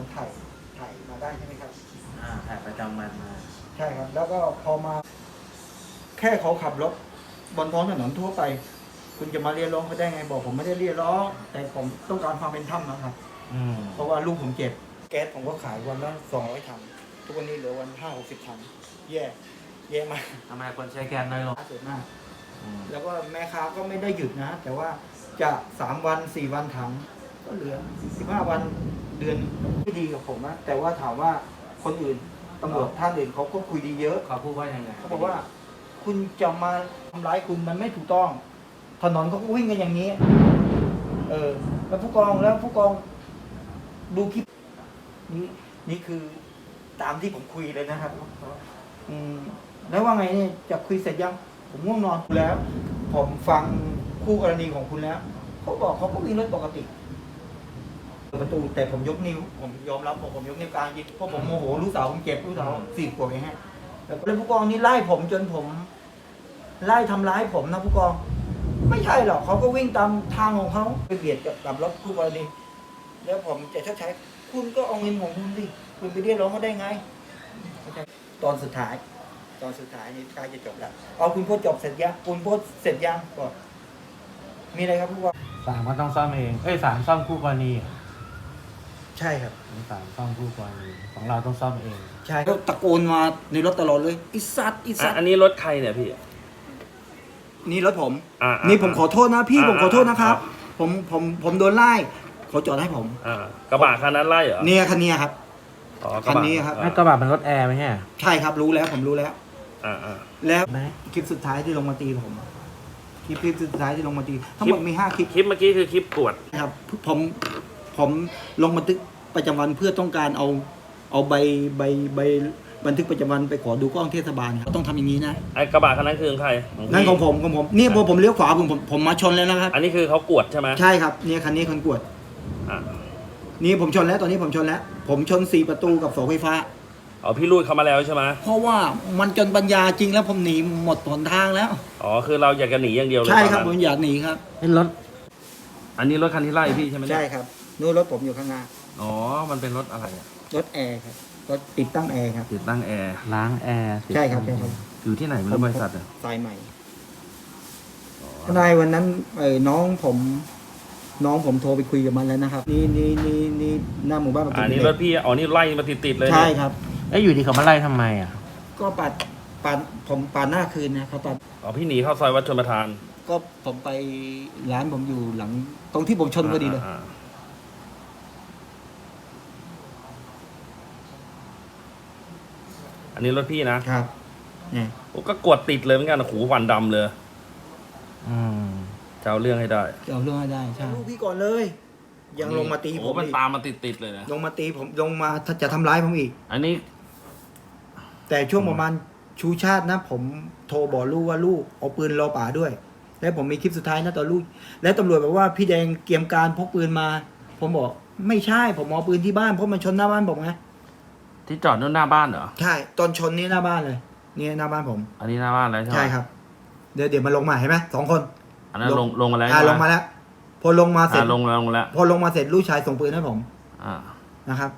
ผมถ่ายถ่ายมาได้ใช่ไหมครับ อ่าถ่ายประจำวันมา ใช่ครับ แล้วก็พอมา แค่เขาขับรถบนท้องถนนทั่วไป คุณจะมาเรียกร้องเขาได้ไงบอก ผมไม่ได้เรียกร้อง แต่ผมต้องการความเป็นธรรมนะครับ อืมเพราะว่าลูกผมเจ็บ แก๊สผมก็ขายวันละสองร้อยถัง ทุกวันนี้เหลือวันห้าหกสิบถัง แย่ แย่มากทำไมคนใช้แก๊สน้อยลงเสียมาก อืมแล้วก็แม่ค้าก็ไม่ได้หยุดนะ แต่ว่าจะสามวันสี่วันถัง ก็เหลือสิบห้าวัน เดือนไม่ดีกับผมนะแต่ว่าถามว่าคนอื่นตำรวจท่านอื่นเขาก็คุยดีเยอะ เขาพูดว่ายังไงเขาบอกว่า คุณจะมาทำร้ายคุณมันไม่ถูกต้อง ถนนเขาก็วิ่งกันอย่างนี้ เออ แล้วผู้กองแล้วผู้กองดูคลิปนี่นี่คือตามที่ผมคุยเลยนะครับ อืมแล้วว่าไงเนี่ยจะคุยเสร็จยัง ผมง่วงนอนแล้ว ผมฟังคู่กรณีของคุณแล้ว เขาบอกเขาก็วิ่งรถปกติเปิดประตูแต่ผมยกนิ้ว ผมยอมรับผมผมยกนิ้วกลางยิงเพราะผมโมโหลูกสาวผมเจ็บลูกสาวสี่ขวบเองฮะแล้วก็เลยผู้กองนี่ไล่ผมจนผม ไล่ทำร้ายผมนะผู้กอง ไม่ใช่หรอกเขาก็วิ่งตามทางของเขาไปเบียดกับรถคู่กรณีแล้วผมจะชดใช้คุณก็เอาเงินของคุณสิคุณไปเรียกร้องเขาได้ไง ตอนสุดท้าย ตอนสุดท้ายนี่ใกล้จะจบแล้วเอาคุณพูดจบเสร็จยังคุณพูดเสร็จยังก่อนมีอะไรครับผู้กองสามก็ต้องซ่อมเอง เอ้ยสามซ่อมคู่กรณี ใช่ครับสามซ่อมคู่กรณีของเราต้องซ่อมเองใช่ก็ตะโกนมาในรถตลอดเลยอิสัตอิสัอะตอันนี้รถใครเนี่ยพี่ นี่รถผม อ่านี่ผมขอโทษนะพี่อ่าผมขอโทษนะครับ อ่ ผมผมผมโดนไล่เขาจอดให้ผมอ่ากระบะคันนั้นไล่เหรอเนี่ยคันเนี้ยครับ อ๋อกคัระบะนนี้ครับอ่าให้กระบะเป็นรถแอร์ไหมฮะใช่ครับรู้แล้วผมรู้แล้ว อ่าอ่า แล้วไหมคลิปสุดท้ายที่ลงมาตีผมคลิปคลิปสุดท้ายที่ลงมาตีทั้งหมดมีห้าคลิปคลิปเมื่อกี้คือคลิปกวดครับ ผม ผมลงบันทึกประจำวันเพื่อต้องการเอาเอาใบใบใบบันทึกประจำวันไปขอดูกล้องเทศบาลครับต้องทำอย่างนี้นะไอ้กระบะคันนั้นคือของใครของพี่นั่นของผมของผมนี่พอผมเลี้ยวขวาผมผมผมมาชนแล้วนะครับอันนี้คือเขากวดใช่ไหมใช่ครับเนี่ยคันนี้คนกวดอ่านี่ผมชนแล้วตอนนี้ผมชนแล้ว ผมชนสี่ประตูกับเสาไฟฟ้าอ๋อพี่รูดเข้ามาแล้วใช่ไหมเพราะว่ามันจนปัญญาจริงแล้วผมหนีหมดหนทางแล้ว อ๋อคือเราอยากจะหนีอย่างเดียวเลยใช่ตอนครับนั้นผมอยากหนีครับเป็นรถอันนี้รถคันที่ไล่พี่ใช่ไหมเนี่ย ใช่ครับ นู่นรถผมอยู่ข้างหน้าอ๋อ มันเป็นรถอะไรอะรถแอร์ครับรถติดตั้งแอร์ครับ ติดตั้งแอร์ล้างแอร์ใช่ครับใช่ครับ อยู่ที่ไหนไม่รู้บริษัทอะสายใหม่ทนายวันนั้นเอ้ยน้องผม น้องผมโทรไปคุยกับมันแล้วนะครับ นี่นี่นี่นี่หน้าหมู่บ้านประตูอันนี้เหรล็ถกพี่อ๋อนี่ไล่มาติดๆเลยใช่เนี่ยครับ เอ้ยอยู่ดีเขามาไล่ทำไมอะก็ปัดปัดผมปาดหน้าคืนนะครับปัดอ๋อพี่หนีเข้าซอยวัดชนประทานก็ผมไปร้านผมอยู่หลัง ตรงที่ผมชนพอดีเลยาา นนี้รถพี่นะครับเนี่ยโอ้ก็กวดติดเลยเหมือนกันโอ้โหูหวันดำเลยอืมจะเอาเรื่องให้ได้จะเอาเรื่องให้ได้ใช่ลูกพี่ก่อนเลย ยังลงมาตีผโอ้มมันอีกตามมาติดๆเลยนะลงมาตีผมลงมาถ้าจะทำร้ายผมอีก อันนี้แต่ช่วงประมาณชูชาตินะ ผมโทรบอกลูกว่าลูกเอาปืนรอป่าด้วย แล้วผมมีคลิปสุดท้ายนะตอนลูก แล้วตำรวจบอกว่าพี่แดงเกียมการพกปืนมา ผมบอกไม่ใช่ผมเอาปืนที่บ้านเพราะมันชนหน้าบ้านผมไง ที่จอดนู่นหน้าบ้านเหรอ ใช่ตอนชนนี่หน้าบ้านเลย นี่หน้าบ้านผม อันนี้หน้าบ้านแล้วใช่ไหมใช่ครับ เดี๋ยวเดี๋ยวมาลงมาเห็นไหมสองคนอันนั้นลงลงมาแล้วอ่าใช่ไหลงมาแล้ว พอลงมาเสร็จอ่าลงแล้วลงแล้ว พอลงมาเสร็จลูกชายส่งปืนให้ผม อ่า นะครับ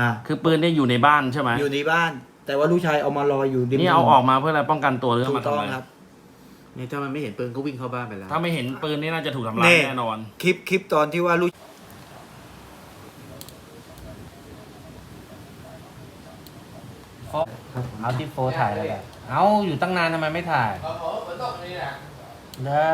อ่า คือปืนเนี่ยอยู่ในบ้านใช่ไหมอยู่ในบ้าน แต่ว่าลูกชายเอามารออยู่ริมนี่เอาออกมาเพื่ออะไรป้องกันตัวหรือถูเอามากทำต้องไมครับนี่ถ้ามันไม่เห็นปืนก็วิ่งเข้าบ้านไปแล้ว ถ้าไม่เห็นปืนนี่น่าจะถูกทำร้ายแน่แน่นอน คลิปคลิปตอนที่ว่าลูก เอาที่โฟถ่ายแล้วกันเอาอยู่ตั้งนานทำไมไม่ถ่ายได้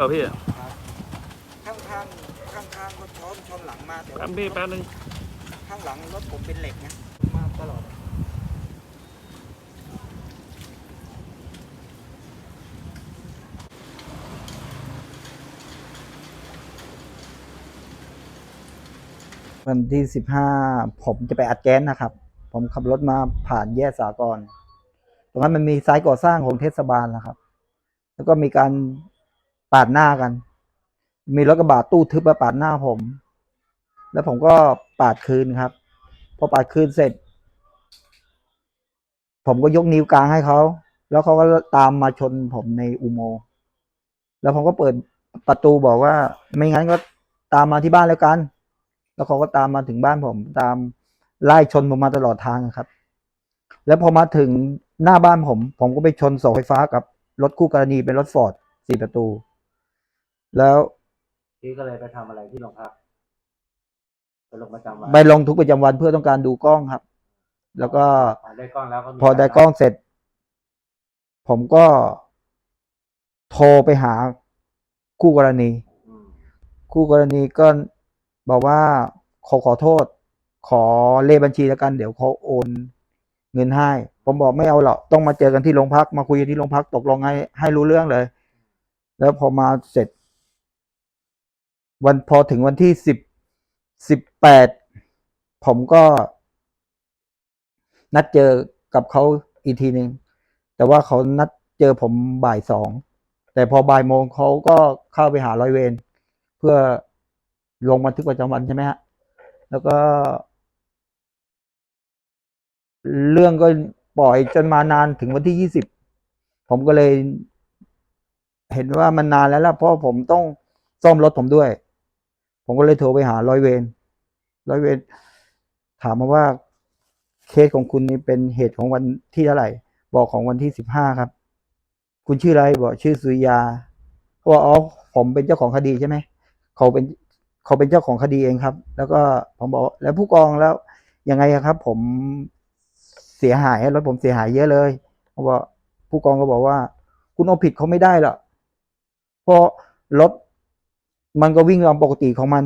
ปล่าพี่ข้างข้างข้างข้างรถช้อมช้อนหลังมาแต่ป๊บพี่แป๊บนึงข้างหลังรถผมเป็นเหล็กนะมาตลอดวันที่สิบห้าผมจะไปอัดแก๊สนะครับ ผมขับรถมาผ่านแยกสากรตรงนั้นมันมีสายก่อสร้างของเทศบาลนะครับ แล้วก็มีการ ปาดหน้ากัน มีรถกระบะตู้ทึบมาปาดหน้าผม แล้วผมก็ปาดคืนครับ พอปาดคืนเสร็จ ผมก็ยกนิ้วกลางให้เขา แล้วเขาก็ตามมาชนผมในอุโมงค์แล้วผมก็เปิดประตูบอกว่า ไม่งั้นก็ตามมาที่บ้านแล้วกัน แล้วเขาก็ตามมาถึงบ้านผม ตามไล่ชนผมมาตลอดทางครับ แล้วพอมาถึงหน้าบ้านผม ผมก็ไปชนเสาไฟฟ้ากับรถคู่กรณีเป็นรถฟอร์ดสี่ประตู แล้วพี่ก็เลยไปทำอะไรที่โรงพักไปลงประจำวันไปลงทุกประจำวันเพื่อต้องการดูกล้องครับ แล้วก็พอได้กล้องแล้วก็มีพอได้กล้องเสร็จ ผมก็ โทรไปหาคู่กรณี อืมคู่กรณีก็บอกว่าขอขอโทษ ขอเลขบัญชีแล้วกัน เดี๋ยวเขาโอนเงินให้ ผมบอกไม่เอาหรอกต้องมาเจอกันที่โรงพัก มาคุยกันที่โรงพักตกลงให้ให้รู้เรื่องเลย แล้วพอมาเสร็จ วันพอถึงวันที่สิบสิบแปดผมก็ นัดเจอกับเขาอีกทีหนึ่งแต่ว่าเขานัดเจอผมบ่ายสองแต่พอบ่ายโมงเขาก็เข้าไปหาร้อยเวรเพื่อลงบันทึกประจำวันใช่ไหมฮะ แล้วก็ เรื่องก็ปล่อยจนมานานถึงวันที่ยี่สิบผมก็เลย เห็นว่ามันนานแล้วล่ะเพราะผมต้องซ่อมรถผมด้วย ผมก็เลยโทรไปหาร้อยเวรร้อยเวรถามมาว่าเคสของคุณนี่เป็นเหตุของวันที่เท่าไหร่ บอกของวันที่สิบห้าครับ คุณชื่ออะไรบอกชื่อสุยาเขาบอกอ๋อผมเป็นเจ้าของคดีใช่ไหมเขาเป็นเขาเป็นเจ้าของคดีเองครับ แล้วก็ผมบอกแล้วผู้กองแล้วยังไงครับ ผมเสียหายรถผมเสียหายเยอะเลยเขาบอกผู้กองก็บอกว่า คุณเอาผิดเขาไม่ได้หรอกเพราะรถ มันก็วิ่งตามปกติของมัน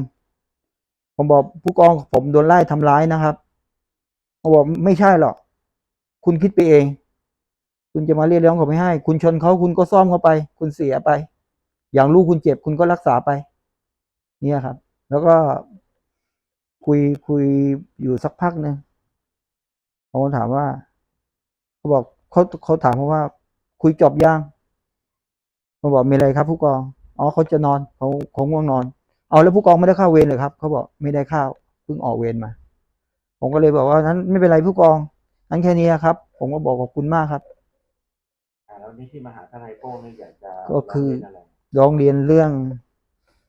ผมบอกผู้กองผมโดนไล่ทำร้ายนะครับเขาบอกไม่ใช่หรอก คุณคิดไปเอง คุณจะมาเรียกร้องเขาไม่ให้ คุณชนเขาคุณก็ซ่อมเขาไป คุณเสียไป อย่างลูกคุณเจ็บคุณก็รักษาไป เนี่ยครับ แล้วก็คุยคุยอยู่สักพักหนึ่งผมก็ถามว่าเขาบอกเขาเขาถามผมว่า คุยจบยังผมบอกมีอะไรครับ ผู้กอง อ๋อเขาจะนอนเขาเขาง่วงนอน เอาแล้วผู้กองไม่ได้เข้าเวรเลยครับเขาบอกไม่ได้เข้าเพิ่งออกเวรมา ผมก็เลยบอกว่านั้นไม่เป็นไรผู้กองนั้นแค่นี้ครับ ผมก็บอกขอบคุณมากครับอ่าแล้วนี่ที่มาหาทนายโป้งนี่อยากจะก็คือร้งเรียนอะไรร้องเรียนเรื่อง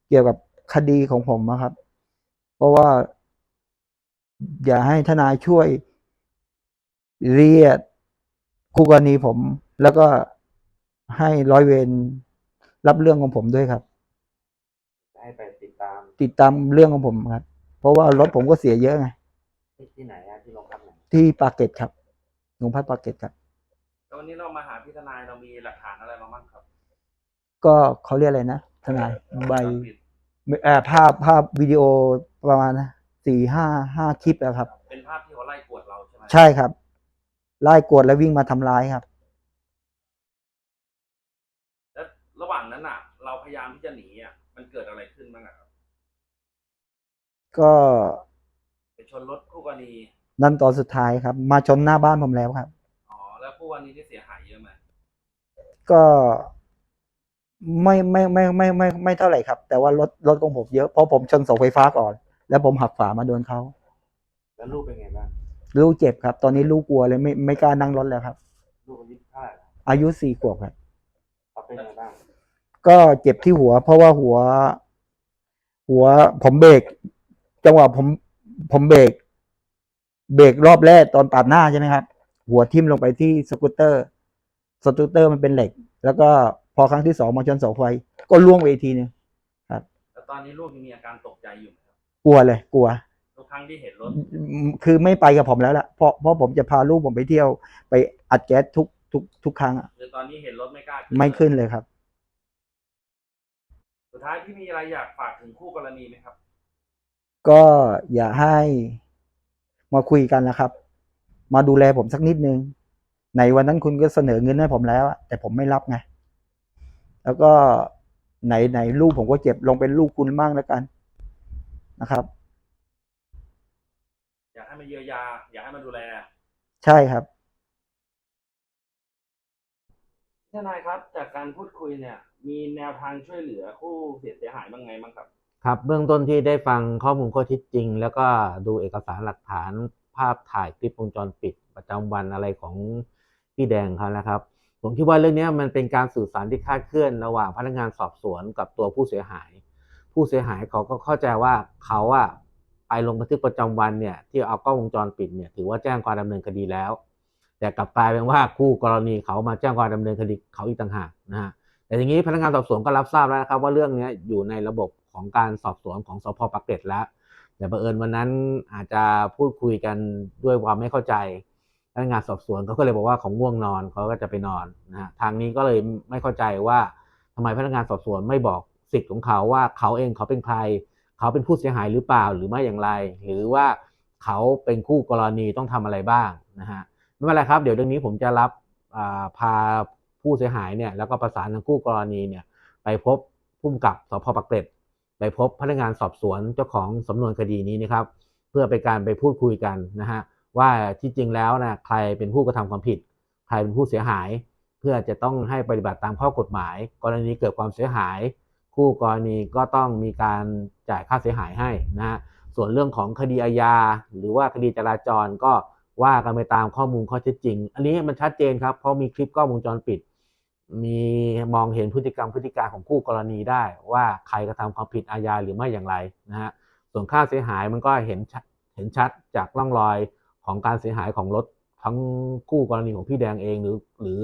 เกี่ยวกับคดีของผมนะครับ เพราะว่า อย่าให้ทนายช่วย เรียกคู่กรณีผม แล้วก็ให้ร้อยเวร รับเรื่องของผมด้วยครับ ให้ไปติดตามติดตามเรื่องของผมครับ เพราะว่ารถผมก็เสียเยอะไงที่ที่ไหนอะที่โรงพักไหนที่ปากเกร็ดครับโรงพักปากเกร็ดครับ แล้ววันนี้เรามาหาพี่ทนายเรามีหลักฐานอะไรมาบ้างครับก็เขาเรียกอะไรนะทนายใบวงจรปิดเอ่อภาพภาพวิดีโอประมาณสี่ห้าห้าคลิปแล้วครับ เป็นภาพที่เขาไล่กวดเราใช่ไหมใช่ครับไล่กวดแล้ววิ่งมาทำร้ายครับ แล้วระหว่างนั้นอะ เราพยายามที่จะหนีอะ มันเกิดอะไรขึ้นบ้างอะครับ ก็ไปชนรถคู่กรณีนั่นตอนสุดท้ายครับ มาชนหน้าบ้านผมแล้วครับ อ๋อ แล้วคู่กรณีที่เสียหายเยอะไหมก็ไม่ไม่ไม่ไม่ไม่ไม่เท่าไหร่ครับ แต่ว่ารถรถของผมเยอะเพราะผมชนเสาไฟฟ้าก่อน แล้วผมหักฝามาโดนเขาแล้วลูกเป็นไงบ้าง ลูกเจ็บครับ ตอนนี้ลูกกลัวเลยไม่ไม่กล้านั่งรถแล้วครับ ลูกอายุเท่าไหร่ละอายุสี่ขวบครับ เขาเป็นไงบ้าง ก็เจ็บที่หัว เพราะว่าหัว หัวผมเบรก จังหวะผมผมเบรกเบรกรอบแรกตอนปาดหน้าใช่ไหมครับ หัวทิ่มลงไปที่สกูตเตอร์ สกูตเตอร์มันเป็นเหล็ก แล้วก็พอครั้งที่สองมาชนเสาไฟ ก็ล่วงไปอีกทีหนึงแล้วตอนนี้ลูกยังมีอาการตกใจอยู่ไหมครับกลัวเลย กลัว ทุกครั้งที่เห็นรถคือไม่ไปกับผมแล้วล่ะเพราะเพราะผมจะพาลูกผมไปเที่ยว ไปอัดแก๊สทุกทุกทุกครั้งอะคือตอนนี้เห็นรถไม่กล้าไม่ขึ้นเลยครับ สุดท้ายที่มีอะไรอยากฝากถึงคู่กรณีไหมครับ ก็อย่าให้มาคุยกันนะครับ มาดูแลผมสักนิดนึงในวันนั้นคุณก็เสนอเงินให้ผมแล้วอะแต่ผมไม่รับไงแล้วก็ไหนไหนลูกผมก็เจ็บลงเป็นลูกคุณบ้างแล้วกันนะครับให้มาเยียวยา อยากให้มาดูแล ใช่ครับทนายครับ จากการพูดคุยเนี่ย มีแนวทางช่วยเหลือผู้เสียเสียหายบ้างไงบ้างครับ ครับเบื้องต้นที่ได้ฟังข้อมูลข้อเท็จจริง แล้วก็ดูเอกสารหลักฐานภาพถ่ายคลิปวงจรปิดประจำวันอะไรของพี่แดงเขานะครับ ผมคิดว่าเรื่องนี้มันเป็นการสื่อสารที่คาดเคลื่อนระหว่างพนักงานสอบสวนกับตัวผู้เสียหาย ผู้เสียหายเขาก็เข้าใจว่าเขาอะไปลงบันทึกประจำวันเนี่ยที่เอากล้องวงจรปิดเนี่ยถือว่าแจ้งความดำเนินคดีแล้ว แต่กลับกลายเป็นว่าคู่กรณีเขามาแจ้งความดำเนินคดีเขาอีกต่างหากนะฮะแต่อย่างนี้พนักงานสอบสวนก็รับทราบแล้วนะครับว่าเรื่องนี้อยู่ในระบบ ของการสอบสวนของสพปากเกร็ดแล้ว แต่บังเอิญวันนั้นอาจจะพูดคุยกันด้วยความไม่เข้าใจพนักงานสอบสวนเขาก็เลยบอกว่าขาง่วงนอนเขาก็จะไปนอนนะฮะทางนี้ก็เลยไม่เข้าใจว่าทำไมพนักงานสอบสวนไม่บอกสิทธิ์ของเขาว่าเขาเองเขาเป็นใคร เขาเป็นผู้เสียหายหรือเปล่าหรือไม่อย่างไร หรือว่าเขาเป็นคู่กรณีต้องทำอะไรบ้างนะฮะไม่เป็นไรครับ เดี๋ยวเรื่องนี้ผมจะรับาพาผู้เสียหายเนี่ยแล้วก็ประสานทางคู่กรณีเนี่ยไปพบผู้กำกับสพปากเกร็ด ไปพบพนักงานสอบสวนเจ้าของสำนวนคดีนี้นะครับ เพื่อไปการไปพูดคุยกันนะฮะว่าที่จริงแล้วนะใครเป็นผู้กระทำความผิด ใครเป็นผู้เสียหาย เพื่อจะต้องให้ปฏิบัติตามข้อกฎหมาย กรณีเกิดความเสียหาย คู่กรณีก็ต้องมีการจ่ายค่าเสียหายให้นะฮะส่วนเรื่องของคดีอาญาหรือว่าคดีจราจรก็ว่ากันไปตามข้อมูลข้อเท็จจริง อันนี้มันชัดเจนครับเพราะมีคลิปกล้องวงจรปิด มีมองเห็นพฤติกรรมพฤติการของคู่กรณีได้ ว่าใครกระทำความผิดอาญาหรือไม่อย่างไรนะฮะส่วนค่าเสียหายมันก็เห็นชัดเห็นชัดจากร่องรอยของการเสียหายของรถทั้งคู่กรณีของพี่แดงเองหรือหรือ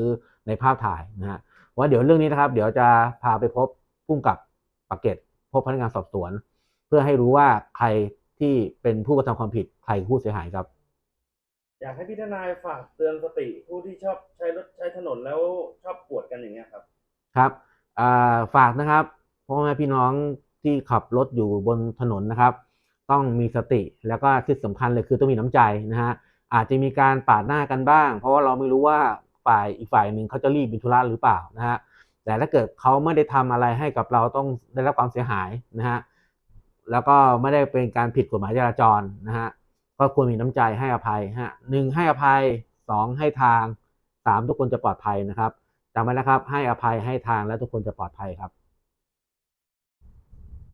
ในภาพถ่ายนะฮะว่าเดี๋ยวเรื่องนี้นะครับ เดี๋ยวจะพาไปพบผู้กับปากเกร็ดพบพนักงานสอบสวน เพื่อให้รู้ว่าใครที่เป็นผู้กระทำความผิดใครผู้เสียหายครับ อยากให้พี่ทนายฝากเตือนสติผู้ที่ชอบใช้รถใช้ถนนแล้วชอบปวดกันอย่างเงี้ยครับ ครับฝากนะครับพ่อแม่พี่น้องที่ขับรถอยู่บนถนนนะครับ ต้องมีสติแล้วก็ที่สำคัญเลยคือต้องมีน้ำใจนะฮะอาจจะมีการปาดหน้ากันบ้าง เพราะว่าเราไม่รู้ว่าฝ่ายอีกฝ่ายหนึ่งเขาจะรีบมีธุระหรือเปล่านะฮะแต่ถ้าเกิดเขาไม่ได้ทำอะไรให้กับเราต้องได้รับความเสียหายนะฮะแล้วก็ไม่ได้เป็นการผิดกฎหมายจราจรนะฮะ ก็ควรมีน้ำใจให้อภัยฮะหนึ่งให้อภัยสองให้ทางสามทุกคนจะปลอดภัยนะครับจำไว้นะครับ ให้อภัยให้ทางและทุกคนจะปลอดภัยครับ